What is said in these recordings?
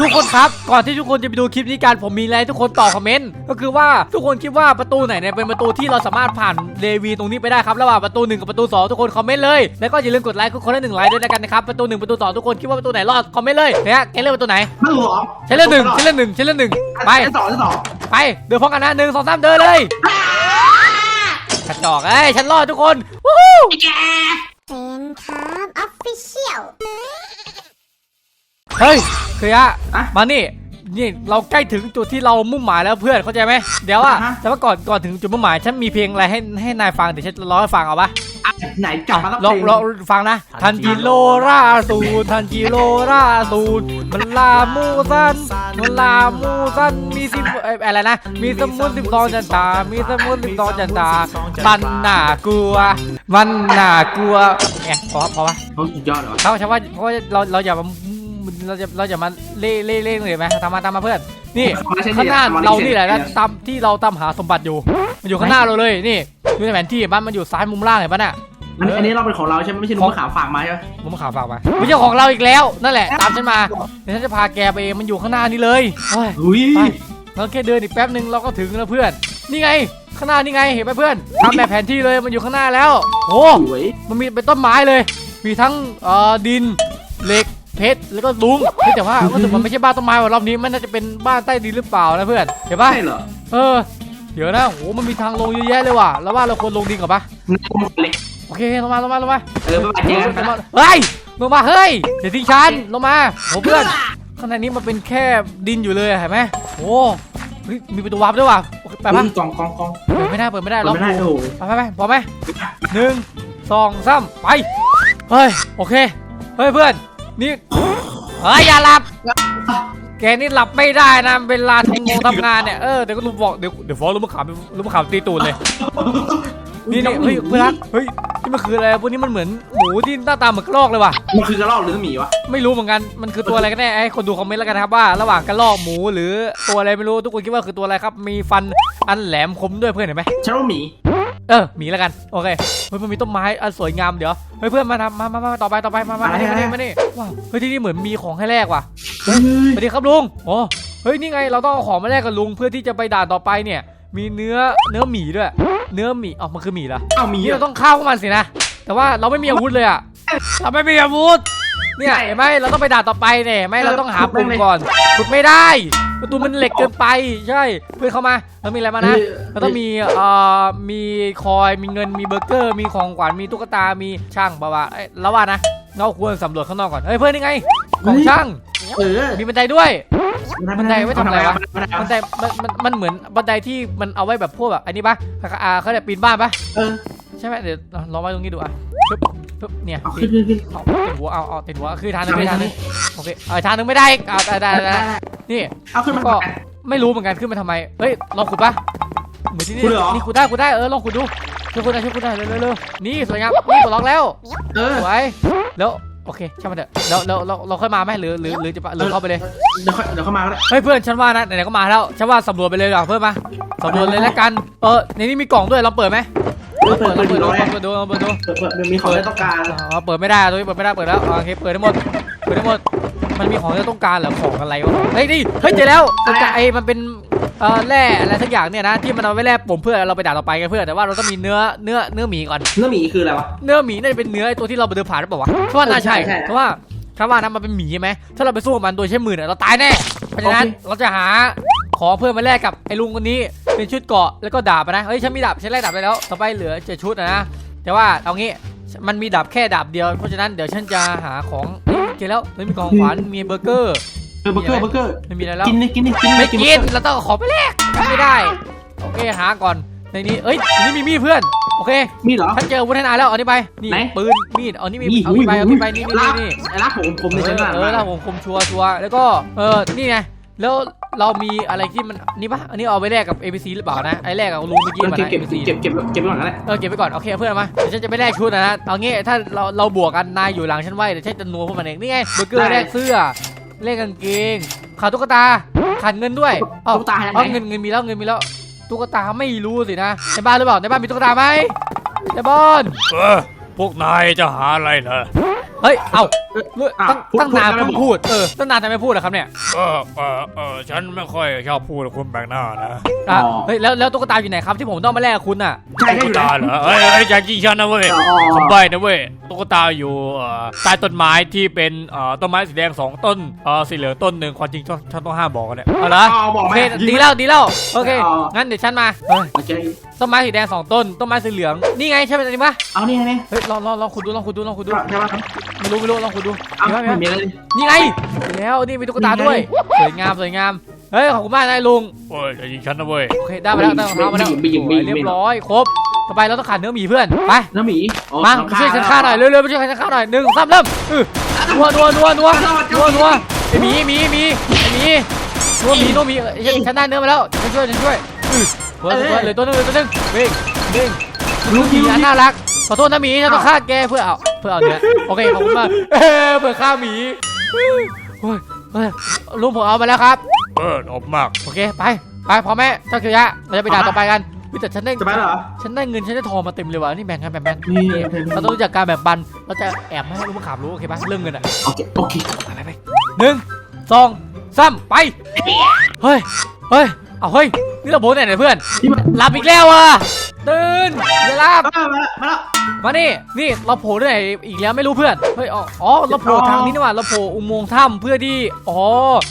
ทุกคนครับก่อนที่ทุกคนจะไปดูคลิปนี้กันผมมีอะไรให้ทุกคนตอบคอมเมนต์ก็คือว่าทุกคนคิดว่าประตูไหนเนี่ยเป็นประตูที่เราสามารถผ่านเลวีตรงนี้ไปได้ครับระหว่างประตูหนึ่งกับประตูสองทุกคนคอมเมนต์เลยแล้วก็อย่าลืมกดไลค์คนละหนึ่งไลค์ด้วยแล้วกันนะครับประตูหนึ่งประตูสองทุกคนคิดว่าประตูไหนรอดคอมเมนต์เลยเนี่ยแกเลือกประตูไหนไม่หรอใช้เลือกหนึ่งใช้เลือกหนึ่งใช้เลือกหนึ่งไปชั้นสองชั้นสองไปเดินพร้อมกันนะหนึ่งสองสามเดินเลยกระจอกเอ้ยฉันรอดทุกคนวู้ฮู้เซนครับออฟฟิเชียลเฮ้ย เคยอะมานี่นี่เราใกล้ถึงจุดที่เรามุ่งหมายแล้วเพื่อนเข้าใจไหมเดี๋ยวอะแต่ว่าก่อนก่อนถึงจุดมุ่งหมายฉันมีเพลงอะไรให้ให้นายฟังเดี๋ยวฉันร้องให้ฟังเอาปะอะไหนกลับมาแล้วลองลองฟังนะทันจิโรราสูนทันจิโรราสูนมันลามูซันมันลามูซันมีสิบเอ้ยอะไรนะมีสมุนสิบสองจันตา มีสมุนสิบสองจันตามันน่ากลัว มันน่ากลัวไงพอพอปะ เขาสุดยอดเหรอ เขาใช่ว่าเพราะว่าเราเราอย่ามา เราจะเราจะมาเล่เล่เล่เลยไหมตามมาตามมาเพื่อนนี่ข้างหน้าเรานี่แหละนะตามที่เราตามหาสมบัติอยู่ มันอยู่ข้างหน้าเราเลยนี่ดูในแผนที่บ้านมันอยู่ซ้ายมุมล่างเห็นปะน่ะอันนี้อันนี้เราเป็นของเราใช่ไหมไม่ใช่ลุงมะขามฝากมาใช่ไหมผมมาข่าวฝากมาไม่ใช่ของเราอีกแล้วนั่นแหละตามฉันมาเดี๋ยวฉันจะพาแกไปเองมันอยู่ข้างหน้านี่เลยโอ้ยอุ้ยไปเราแค่เดินอีกแป๊บหนึ่งเราก็ถึงแล้วเพื่อน นี่ไงข้างหน้านี่ไงเห็นไหมเพื่อนทำแบบแผนที่เลยมันอยู่ข้างหน้าแล้วโอ้สวยมันมีเป็นต้นไม้เลย มีทั้งเอ่อดินเหล็ก เพชรแล้วก็ลุงเฮ้ยแต่ว่ารู้สึกมันไม่ใช่บ้านต้นไม้ว่ะรอบนี้มันน่าจะเป็นบ้านใต้ดินหรือเปล่านะเพื่อนเห็นปะใช่เหรอเออเดี๋ยวนะโหมันมีทางลงเยอะแยะเลยว่ะแล้วว่าเราควรลงดินก่อนปะในกลุ่มเล็กโอเคลงมาลงมาลงมาเออไปไปเจอกันไปลงละมาเฮ้ยลงมาเฮ้ยเดี๋ยวทิ้งฉันลงมาโอ้เพื่อนข้างในนี้มันเป็นแค่ดินอยู่เลยเห็นไหมโอ้เฮ้ยมีประตูวาร์ปด้วยว่ะโอเคไปปะกองกองกองเปิดไม่ได้เปิดไม่ได้เราล็อกไม่ได้อยู่โอ้โหไปไปไปพอไหมหนึ่งสองสามไปเฮ้ยโอเคเฮ้ยเพื่อน นี่เฮ้ยอย่าหลับ แกนี่หลับไม่ได้นะ เวลาทำงงทำงานเนี่ย เออ เดี๋ยวก็ลุงบอก เดี๋ยวเดี๋ยวฟ้องลุงมะขามลุงมะขามตีตูดเลย นี่นี่เฮ้ยเพื่อนรักเฮ้ย นี่มันคืออะไร พวกนี้มันเหมือนหมูที่หน้าตาเหมือนกระรอกเลยว่ะ มันคือกระรอกหรือหมีวะ ไม่รู้เหมือนกัน มันคือตัวอะไรกันแน่ ให้คนดูคอมเมนต์แล้วกันนะครับว่า ระหว่างกระรอกหมูหรือตัวอะไรไม่รู้ ทุกคนคิดว่าคือตัวอะไรครับ มีฟันอันแหลมคมด้วยเพื่อนเห็นไหมฉันว่าหมี เออหมีแล้วกันโอเคเฮ้ยมันมีต้นไม้อันสวยงามเดี๋ยวเฮ้ยเพื่อนมาทำมามามาต่อไปต่อไปมามามานี่มานี่มานี่ว้าวเฮ้ยที่นี่เหมือนมีของให้แลกว่ะเฮ้ยสวัสดีครับลุงโอ้เฮ้ยนี่ไงเราต้องเอาของมาแลกกับลุงเพื่อที่จะไปด่านต่อไปเนี่ย มีเนื้อเนื้อหมีด้วย เนื้อหมีอ๋อมันคือหมีเหรอเอ้าหมีนี่เหรเราอต้องฆ่าพวกมันสินะแต่ว่าเราไม่มีอาวุธเลยอะเราไม่มีอาวุธเนี่ยเห็นไหมเราต้องไปด่านต่อไปเนี่ยเห็นไหมเราต้องหาปุ่มก่อนขุดไม่ได้ ประตูมันเหล็กเกินไปใช่เพื่อนเข้ามาเรามีอะไรมานะเราต้องมีเอ่อมีคอยมีเงินมีเบอร์เกอร์ มีของขวัญมีตุ๊กตามีช่างบาวาเอ้ยแล้วว่านะเราควรสำรวจข้างนอกก่อนเฮ้ยเพื่อนนี่ไงของช่างเออมีบันไดด้วยบันไดไว้ทำอะไรวะบันไดบันไดมันมันมันเหมือนบันไดที่มันเอาไว้แบบพวกแบบอันนี้ปะอ่าเขาเรียกปีนบ้านปะเออใช่ไหมเดี๋ยวลองไว้ตรงนี้ดูอะ ปึ๊บปึ๊บเนี่ยเอาขึ้นขึ้นขึ้น เอาติดหัวเอาเอาติดหัวคือทางหนึงไม่ทางหนึงโอเคเอาอีกทางหนึงไม่ได้เอาได้ได้ได้ได้นี่ เอาขึ้นมาก็ ไม่รู้เหมือนกันขึ้นมาทำไม เฮ้ย ลองขุดปะเหมือนที่นี่ขุดเลยเหรอ นี่ขุดได้ขุดได้ เออ ลองขุดดู ช่วยขุดได้ช่วยขุดได้เร็วเร็วเร็วนี่สวยงามนี่ปลดล็อกแล้วเออ สวยแล้ว โอเคช่างมันเถอะแล้วแล้วเราเราค่อยมาไหมหรือหรือหรือจะหรือเข้าไปเลย เดี๋ยวค่อยเดี๋ยวเข้ามาก็ได้ เฮ้ยเพื่อนฉันว่านะไหนๆก็มาแล้วฉันว่าสำรวจไปเลยดีกว่าเพื่อนมาสำรวจเลยแล้วกัน เออในนี้มีกล่องด้วยลองเปิดไหม เปิดเปิดลองเปิเปิดดดูดูร้อยลองเปิดดูลองเปิดดูเปิดเปิดมีของที่ต้องการอ๋อเปิดไม่ได้ตรงนี้เปิดไม่ได้เปิดแล้วอ๋อโอเคเปิดได้หมดเปิดได้หมดมันมีของที่เราต้องการเหรอของอะไรวะเฮ้ยนี่เฮ้ยเจอแล้วมันจะไอมันเป็นเอ่อแร่อะไรสักอย่างเนี่ยนะที่มันเอาไว้แร่ปุ่มเพื่อเราไปด่าต่อไปกันเพื่อนแต่ว่าเราต้องมีเนื้อเนื้อเนื้อหมีก่อนเนื้อหมีคืออะไรวะเนื้อหมีน่าจะเป็นเนื้อไอ้ตัวที่เราไปเดินผ่านหรือเปล่าวะเพราะว่าน่าใช่ใช่ใช่เพราะว่าถ้าว่านะมันเป็นหมีใช่ไหมถ้าเราไปสู้กับมันโดยใช้มือเนี่ยเราตายแน่เพราะฉะนั้นโอเคเราจะหา ของเพื่อมาแลกกับไอ้ลุงคนนี้เป็นชุดเกราะแล้วก็ดาบอะนะเฮ้ยฉันมีดาบฉันแลกดาบไปแล้ว ต่อไปเหลือเจ็ดชุดอะนะแต่ว่าเอางี้มันมีดาบแค่ดาบเดียว เพราะฉะนั้นเดี๋ยวฉันจะหาของเอ้ยเจอแล้วเฮ้ยมีของขวัญมีเบอร์เกอร์เออเบอร์เกอร์เบอร์เกอร์ไม่มีอะไรแล้วกินนี่กินนี่กินไม่กินกินเราต้องเอาของไปแลกไม่ได้โอเคหาก่อนในนี้เอ้ยในนี่มีมีดเพื่อนโอเคมีเหรอฉันเจอวุฒนาแล้วเอานี่ไปนี่ไหนปืนมีดเอานี่มีนี่เอานี่ไปเอานี่ไปนี่นี่ลานี่บนี่ไอ้ลาบผมผมในชั้นล่างเออแล้วผมคมชัวร์ชัวร์แล้วก็เออนี่ไง แล้วเรามีอะไรที่มันนี่ปะอันนี้เอาไปแลกกับ ABC หรือเปล่านะไอ้แลกกับลุงเมื่อกี้มาเก็บนะ เก็บ ABC เก็บเก็บเก็บไว้ก่อนก็ได้เออเก็บไปก่อนโอเคเพื่อนมาเดี๋ยวฉันจะไปแลกชุดนะนะเอางี้ถ้าเราเราบวกกันนายอยู่หลังฉันไว้เดี๋ยวฉันจะนัวพวกมันเองนี่ไงเบอร์เกอร์แลกเสื้อแลกกางเกงขาดตุ๊กตาขาดเงินด้วยอ๋อตุ๊กตาให้ไหอ๋อนเงินเงินมีแล้วเงินมีแล้วตุ๊กตาไม่รู้สินะในบ้านหรือเปล่าในบ้านมีตุ๊กตาไหมในบ้าน เออพวกนายจะหาอะไรเหรอเฮ้ย เอ้าเฮ้ยอ้าวตั้งพูดตั้งนานพูดเพิ่งไม่พูดเออตั้งนานทำไม่พูดเหรอครับเนี่ยเออเออเออฉันไม่ค่อยชอบพูดกับคุณแบงหน้านะอะอ๋อ เฮ้ยแล้วแล้วตุ๊กตาอยู่ไหนครับที่ผมต้องมาแลกกับคุณอะใช่ตุ๊กตาเหรอเอ้ยเอ้ยอย่ายิงฉันนะเว้ยอ๋ออ๋อผมใบนะเว้ยตุ๊กตาอยู่เอ่อใต้ต้นไม้ที่เป็นเอ่อต้นไม้สีแดงสองต้นเอ่อสีเหลืองต้นหนึ่งความจริงฉันฉันต้องห้ามบอกกันเนี่ยเอาละอ๋อบอกโอไหมเคยิงดีแล้วดีแล้วโอเคอ๋องั้นเดี๋ยวฉันมาเฮ้ยโอเคต้นไม้สีแดงสองต้นต้นไม้สีเหลืองนี่ไงใช่ไหมอันนี้ปะเอานี่ไงเนี่ยเฮ้ยลองลองลองขุดดูลองขุดดูลองขุดดู ใช่ป่ะครับ ไม่รู้ไม่รู้ลองขุดดูเอามีปะมีไม่ปะมีอะไรเลยนี่ไงเห็นแล้วนี่มีตุ๊กตาด้วยสวยงามสวยงามเฮ้ยขอบคุณมากนายลุงโอ้ยอย่ายิงฉันนะเว้ยโอเคได้มาแล้วได้รองเท้ามาแล้วไม่ยิงไม่ยิงสวยเรียบร้อยครบต่อไปเราต้องขาดเนื้อหมีเพื่อนไป น้ำหมีอ๋อมาน้องมาช่วยฉันฆ่าหน่อยเร็วๆมาช่วยฉันฆ่าหน่อยหนึ่งสามเริ่มเออนัวนัวนัวนัวนัวนัวไอหมีหมีหมีไอหมีนัวหมีนัวหมีเอ้ยฉันฉันได้เนื้อมาแล้วฉันช่วยฉันช่วยเออเฮ้ยเฮ้ยเหลือตัวหนึงเหลือตัวหนึงวิ่งวิ่งลูกหมีลูกอันน่ารัก ขอโทษนะหมีฉันต้องฆ่าแกเพื่อเอาเพื่อเอาเนื้อโอเคขอบคุณมากเอ้ยเพื่อฆ่าหมีเฮ้ยเฮ้ยเฮ้ยลุงผมเอาไปแล้วครับเอออบมากโอเคไปไปพอแม่เจ้าเกียร์เราจะไปด่านต่อไปกันเฮ้ยแต่ฉันได้จะไปเหรอ ฉันได้เงินฉันได้ทองมาเต็มเลยว่ะนี่แบ่งกันแบ่งกันนี่ เราต้องรู้จักการแบ่งปันเราจะแอบไม่ให้ลูกมะขามรู้โอเคปะเรื่องเงินอะโอเคโอเคไปไปไปหนึ่งสองสามไปเฮ้ยเฮ้ยเอาเฮ้ยนี่เราโบนไหนเนี่ยเพื่อนที่มาหลับอีกแล้วอะตื่นอย่าหลับมาแล้วมาแล้ว มานี่นี่เราโผล่ที่ไหนอีกแล้วไม่รู้เพื่อนเฮ้ยอ๋ออ๋อเราโผล่ทางนี้นี่หว่าเราโผล่อุโมงค์ถ้ำเพื่อที่อ๋อ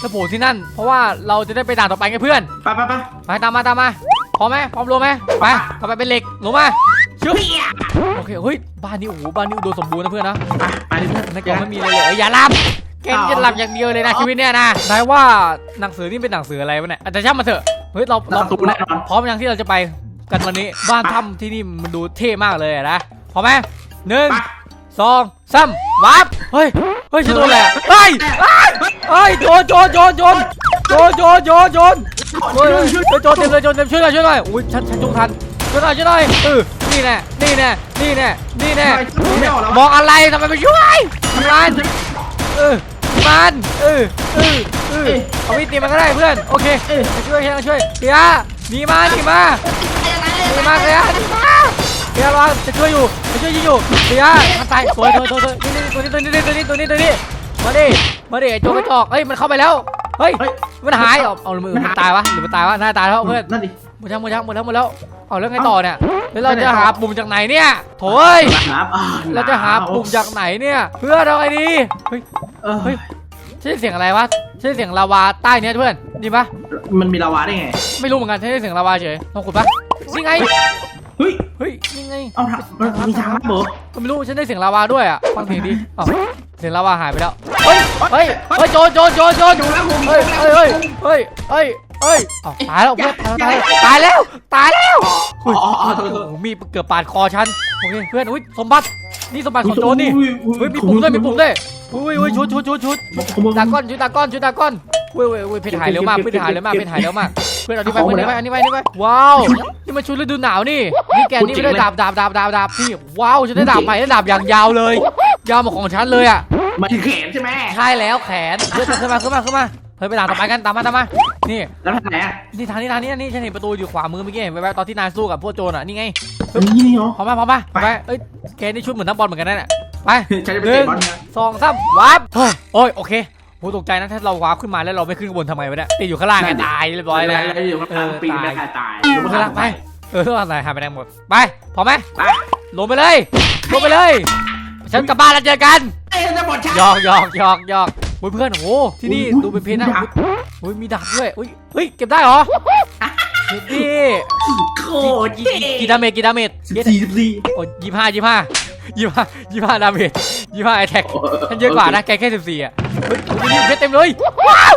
เราโผล่ที่นั่น เพราะว่าเราจะได้ไปด่านต่อไปไงเพื่อนไปไปไปไปตามมาตามมาพร้อมไหมพร้อมรู้ไหมไปต่อไปเป็นเหล็กลงมาชึบโอเคเฮ้ยบ้านนี้โอ้โหบ้านนี้อุดมสมบูรณ์นะเพื่อนนะไปไปดิเพื่อนในกล่องไม่มีอะไรเลยเอ้ยอย่าหลับแกนี่จะหลับอย่างเดียวเลยนะชีวิตเนี่ยนะนายว่าหนังสือนี่เป็นหนังสืออะไรวะเนี่ยแต่ช่างมาเถอะเฮ้ยเราเราเราตุกแน่นอนพร้อมยังที่เราจะไปกันวันนี้บ้านถ้ำที่นี่มันดูเท่มากเลยอะนะ พร้อมไหมหนึ่งไปสองสามวับเฮ้ยเฮ้ยฉันโดนอะไรอะเฮ้ยเฮ้ยโจรโจรโจรโจรโจรโจรโจรโจรเฮ้ยเฮ้ยเฮ้ยโจรเต็มเลยโจรเต็มช่วยหน่อยช่วยหน่อยอุ้ยฉันฉันจุกทันช่วยหน่อยช่วยหน่อยเออนี่แน่นี่แน่นี่แน่นี่แน่ไม่ออกแล้วมองอะไรทำไมไม่ช่วยทำงานเออมันเออเออเออเอาวิตีมันก็ได้เพื่อนโอเคมาช่วยช่วยช่วยเฮียหนีมาหนีมาหนีมาเฮียหนีมา เฮียรอจะช่วยอยู่จะช่วยยิงอยู่เฮียมันตายสวยสวยสวยสวยนี่นี่ตัวนี้ตัวนี้ตัวนี้ตัวนี้ตัวนี้มาดิมาดิไอ้โจรกระจอกเฮ้ยมันเข้าไปแล้วเฮ้ยเฮ้ย มันหายเอาเอามือมันตายวะหรือมันตายวะน่าตายแล้วเพื่อนนั่นดิ หมดยังหมดยังหมดแล้วหมดแล้วเอาแล้วไงต่อเนี่ยแล้วเราจะหาปุ่มจากไหนเนี่ยโถ่เอ้ยน้ำอ่เราจะหาปุ่มจากไหนเนี่ยเพื่อนเอาไงดีเฮ้ยเออเฮ้ยใช่เสียงอะไรวะใช่เสียงลาวาใต้เนี้ยเพื่อนดีปะมันมีลาวาได้ไง ไม่รู้เหมือนกันใช่เสียงลาวาเฉยลองขุดปะนี่ไงเฮ้ย เฮ้ยนี่ไงเอาทางมันมีทางลัดเหรอก็ไม่รู้ฉันได้เสียงลาวาด้วยอะฟังเสียงดิอ้าวเสียงลาวาหายไปแล้วเฮ้ยเฮ้ยเฮ้ยโจรโจรโจรโจรอยู่แล้วผมเฮ้ยเฮ้ยเฮ้ยเฮ้ยเฮ้ยเฮ้ยอ้าวตายแล้วเพื่อนตายแล้วตายแล้วตายแล้วอ๋ออ๋ออ๋อโทษโทษโอ้โหมีดเกือบปาดคอฉันโอเคเพื่อนอุ้ยสมบัตินี่สมบัติของโจรนี่เฮ้ยมีปุ่มด้วยมีปุ่มด้วยอุ้ยอุ้ยชุดชุดชุดชุดตาก้อนชุดตาก้อนชุดตาก้อนเว้ยเว้ยเว้ยเพชรหายเร็วมากเพชรหายเร็วมากเพชรหายเร็วมาก เพื่อนเอาที่ไปเพื่อนเอาที่ไปอันนี้ไปอันนี้ไปว้าวนี่มันชุดฤดูหนาวนี่นี่แกนี่ไม่ได้ดาบดาบดาบดาบดาบนี่ว้าวฉันได้ดาบใหม่ได้ดาบอย่างยาวเลย ยาวเหมาของฉันเลยอะมาถึงแขนใช่ไหมใช่แล้วแขนเฮ้ยขึ้นมาขึ้นมาขึ้นมาเฮ้ยไปด่านต่อไปกันตามมาตามมานี่แล้วทางไหนอะนี่ทางนี้ทางนี้นี่ฉันเห็นประตูอยู่ขวามือเมื่อกี้เห็นแวบๆตอนที่นายสู้กับพวกโจรอะนี่ไงนี่นี่เหรอพร้อมไหมพร้อมไหมพร้อมไหมเอ้ยแกนี่ชุดเหมือนนักบอลเหมือนกันนั่นแหละไปใช้ไปเตะบอลนะ สองสามวับเฮ้ยโอ้ยโอเคโหตกใจนะถ้าเราวาร์ปขึ้นมาแล้วเราไม่ขึ้นข้างบนทำไมวะเนี่ยติดอยู่ข้างล่างไงตายเรียบร้อยแล้วแล้วอยู่ข้างปีนไม่ตายตายลงไปข้างล่างไปเออข้างล่างตายหายไปไหนหมดไปพร้อมไหมไปลงไปเลยลงไปเลยฉันกลับบ้านแล้วเจอกันเอ้ยจะหมดชาหยอกหยอกหยอกหยอกโอ้ยเพื่อนโอ้โหที่นี่ดูเป็นเพชรนะโอ้ยมีดาบด้วยอุ้ยเฮ้ยเก็บได้เหรอเฮ้ยดิโคตรกี่เท่กี่ดาเมจกี่ดาเมจสิบสี่สิบสี่โอ้ยยี่ห้ายี่ห้ายี่ห้ายี่ห้าดาเมจยี่ห้าไอแท็กฉันเยอะกว่านะแกแค่สิบสี่อะ เฮ้ยดูนี่เพชรเต็มเลยว้าว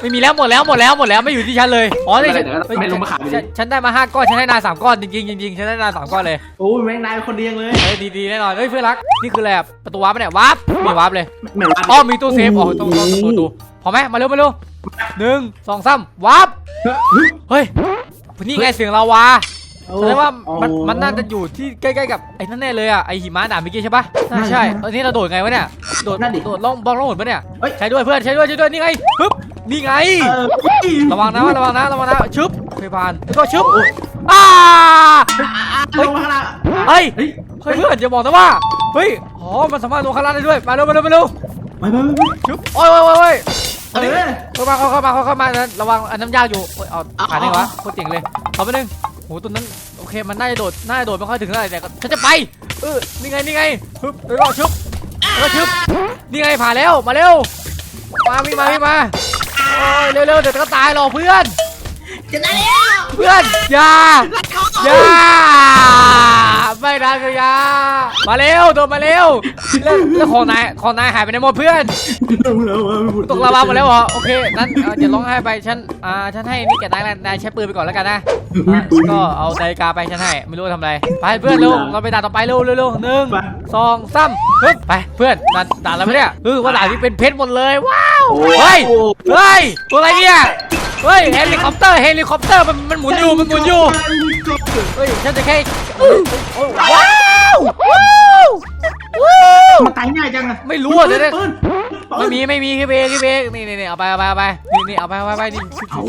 ไม่มีแล้วหมดแล้วหมดแล้วหมดแล้วไม่อยู่ที่ฉันเลยอ๋อไม่นี่ได้ฉันเฮ้ยไม่ลงมาขายไปฉัดินฉันได้มาห้าก้อนฉันได้นายสามก้อนจริงๆจริงๆฉันได้นายสามก้อนเลยโอ้ยแม่งนายคนเดียงเลยเฮ้ยดีๆแน่นอนเฮ้ยเพื่อนรักนี่คืออะไรอะประตูวาร์ปปะเนี่ยวาร์ปมีวาร์ปเลย เหมือนว่า อ๋อมีตู้เซฟอ๋อต้องต้องต้องประตูพอไหมมาเร็วมาเร็วหนึ่งสองสามวาร์ปเฮ้ย นี่ไงเสียงลาวา แสดงว่ามันมันน่าจะอยู่ที่ใกล้ๆกับไอ้นั่นแน่เลยอะไอ้หิมะด่านเมื่อกี้ใช่ปะน่าใช่เออนี่เราโดดไงวะเนี่ยโดดโดดล่องบอลล่องหนปะเนี่ยเฮ้ยใช้ด้วยเพื่อนใช้ด้วยใช้ด้วยนี่ไงปึ๊บนี่ไงเออระวังนะระวังนะระวังนะชึบเพย์พานแล้วก็ชึบอ้าลงมาข้างล่างเฮ้ยเฮ้ยเฮ้ยเพื่อนอย่าบอกนะว่าเฮ้ยหอ๋อมันสามารถลงข้างล่างได้ด้วยมาเร็วมาเร็วมาเร็วไปไปไปไปชึบโอ้ยโอ้ยโอ้ยโอ้ยเออเข้ามาเข้ามาเข้ามาเข้ามานะระวังอันน้ำยากอยู่โอ้ยเอาผ่านได้ไงวะโคตรเจ๋งเลยเอาไปหนึ่ง โหตัวนั้นโอเคมันน่าจะโดดน่าจะโดดไม่ค่อยถึงเท่าไหร่แต่ก็ฉันจะไปเออนี่ไงนี่ไงฮึบแล้วชุบแล้วชุบนี่ไงผ่านแล้วมาเร็วมาวิ่งมาวิ่งมาเร็วเร็วๆเดี๋ยวก็ตายหรอกเพื่อนจะได้แล้ว เพื่อนอย่าอย่าไม่นะคืออย่ามาเร็วโดดมาเร็วแล้วแล้วของนายของนายหายไปไหนหมดเพื่อนตกลาวาหมดแล้วเหรอโอเคนั้นเอ่อเดี๋ยวร้องไห้ไปฉันอ่าฉันให้นี่แกนายแล้วนายใช้ปืนไปก่อนแล้วกันนะอะก็เอานาฬิกาไปฉันให้ไม่รู้ว่าทำอะไรไปเพื่อนเร็วเราไปด่านต่อไปเร็วเร็วเร็วหนึ่งสองสามฮึบไปเพื่อนด่านด่านอะไรวะเนี่ยเออว่าด่านนี้เป็นเพชรหมดเลยว้าวเฮ้ยเฮ้ยตัวอะไรเนี่ย เฮ้ยเฮลิคอปเตอร์เฮลิคอปเตอร์มันมันหมุนอยู่มันหมุนอยู่เฮ้ยฉันจะแค่เอ้ยโอ้ว้าวว้าวว้าวมันตายง่ายจังอะไม่รู้อะเดี๋ยวเดี๋ยวปืนปืนไม่มีไม่มีพี่เบกพี่เบกนี่นี่นี่เอาไปเอาไปเอาไปนี่นี่เอาไปเอาไปเอาไปนี่เอา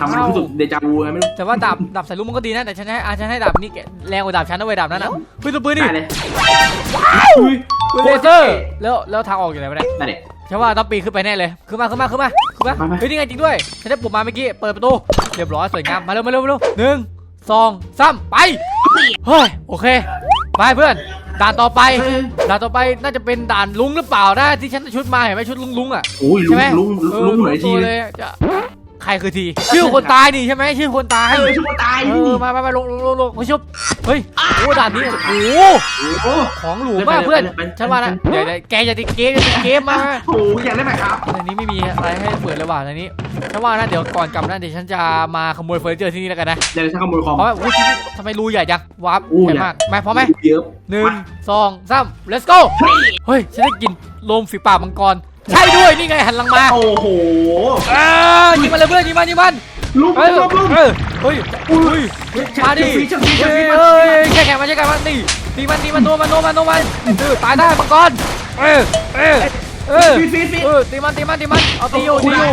ทำมันรู้สึกเดจาวูไงไม่รู้แต่ว่าดาบดาบใส่ลูกมันก็ดีนะแต่ฉันให้อาฉันให้ดาบนี่แกแรงกว่าดาบฉันนะเว้ยดาบนั้นอะปืนตัวปืนดิได้เลยปืนเลเซอร์แล้วแล้วทางออกอยู่ไหนวะเนี่ยได้เลย ฉันว่าต้องปีนขึ้นไปแน่เลยขึ้นมาขึ้นมาขึ้นมาขึ้นมามามาเฮ้ยนี่ไงจริงด้วยฉันได้ปุ่มมาเมื่อกี้เปิดประตูเรียบร้อยสวยงามมาเร็วมาเร็วมาเร็วหนึ่งสองสามไปเฮ้ยโอเคไปเพื่อนด่านต่อไปด่านต่อไปน่าจะเป็นด่านลุงหรือเปล่านะที่ฉันชุดมาเห็นไหมชุดลุงลุงๆอะโอ้ยลุใช่งไหมลุงเออลุงหน่อยทีตัวเลเลยยจะ ใครคือที ชื่อคนตายนี่ใช่ไหมชื่อคนตาย เออชั่วตายเออมามามาลงลงลงลงไม่ชุบเฮ้ยโอ้ด่านนี้โอ้โหโอ้ของหรูมากเพื่อนไปเลยไปเลยฉันว่านะเดี๋ยวเดี๋ยวแกอย่าติดเกมอย่าติดเกมมาโหอยากได้ไหมครับในนี้ไม่มีอะไรให้เปิดเลยว่ะในนี้ฉันว่านะเดี๋ยวก่อนกลับนะเดี๋ยวฉันจะมาขโมยเฟอร์นิเจอร์ที่นี่แล้วกันนะเดี๋ยวฉันขโมยของเพราะว่าอุ้ยที่นี่ทำไมรูใหญ่จังวาร์ปอู้ใหญ่ใหญ่มากมาพร้อมไหมเยอะหนึ่งสองสาม let's go เฮ้ยฉันได้กลินลมฝีปากมังกร ใช่ด้วยนี่ไงหันหลังมาโอ้โหเออยิงมันเลยเพื่อนยิงมันยิงมันลุงเฮ้ยลุงลุงเฮ้ยเฮ้ยเฮ้ยมาดิเชลซีเชลซีเฮ้ยเชลซีเฮ้ยแค่แข่งมันแค่แข่งมันนี่ตีมันตีมันโนมันโนมันโนมันเออตายได้มังกรเออเออ เออฟีดฟีดฟีด เออตีมันตีมันตีมันเอาตีอยู่ตีอยู่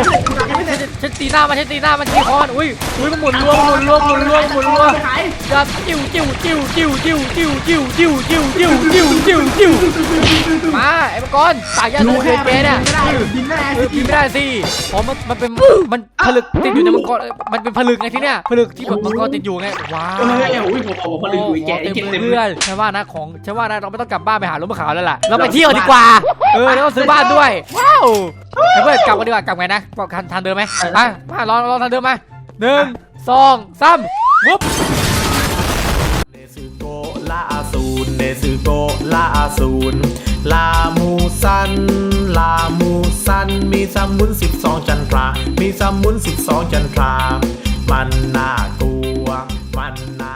ฉันฉันตีหน้ามันฉันตีหน้ามันตีคอนอุ้ยอุ้ยมันหมุนรวมหมุนรวมหมุนรวมหมุนรวมขายจับจิ้วจิ้วจิ้วจิ้วจิ้วจิ้วจิ้วจิ้วจิ้วจิ้วจิ้วจิ้วจิ้วมาไอ้มังกรตายยารู้ดูแค่เกเนี่ยไม่ได้บินไม่ได้เออกินไม่ได้สิเพราะมันมันเป็นมันผลึกติดอยู่ในมังกรเออมันเป็นผลึกไงที่เนี่ยผลึกที่แบบมังกรติดอยู่ไงว้าวเออโอ้ยผมบอกผมลืมดูแกไอ้เต็มเก็บเลยเต็มเพื่อนฉันว่านะของฉันว่านะเราไม่ต้องกลับบ้านไปหารถมะขาวแล้วล่ะเราไปเที่ยวดีกว่าเออแล้วก็ซื้อบ้านด้วย ว้าวเพื่อนกลับกันดีกว่ากลับไงนะกลับทางเดิมไหมมามาลองลองทางเดิมมาหนึ่งสองสามวุ๊บลาซูนลามูซัน ลามูซัน มีสมุนสิจันทรา มีสมุนสิจันทรา มันน่ากลัว มันน่า